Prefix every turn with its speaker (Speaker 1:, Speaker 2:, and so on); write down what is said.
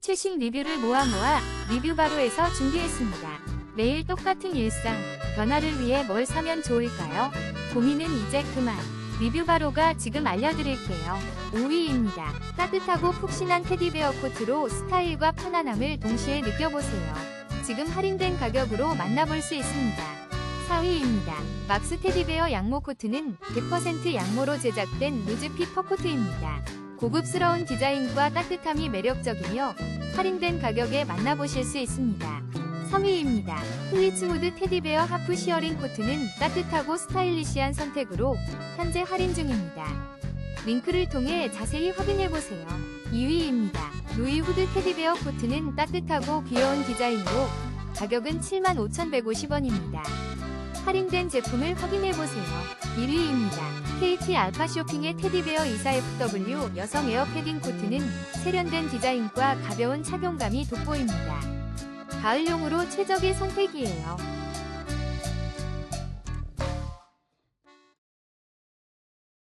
Speaker 1: 최신 리뷰를 모아 모아 리뷰바로에서 준비했습니다. 매일 똑같은 일상, 변화를 위해 뭘 사면 좋을까요? 고민은 이제 그만. 리뷰바로가 지금 알려드릴게요. 5위입니다. 따뜻하고 푹신한 테디베어 코트로 스타일과 편안함을 동시에 느껴보세요. 지금 할인된 가격으로 만나볼 수 있습니다. 4위입니다. 막스 테디베어 양모 코트는 100% 양모로 제작된 루즈핏 퍼코트입니다. 고급스러운 디자인과 따뜻함이 매력적이며 할인된 가격에 만나보실 수 있습니다. 3위입니다. 플리츠무드 테디베어 하프 시어링 코트는 따뜻하고 스타일리시한 선택으로 현재 할인 중입니다. 링크를 통해 자세히 확인해보세요. 2위입니다. 루이 후드 테디베어 코트는 따뜻하고 귀여운 디자인으로 가격은 75,150원입니다. 할인된 제품을 확인해보세요. 1위입니다. KT 알파 쇼핑의 테디베어 24FW 여성 에어 패딩 코트는 세련된 디자인과 가벼운 착용감이 돋보입니다. 가을용으로 최적의 선택이에요.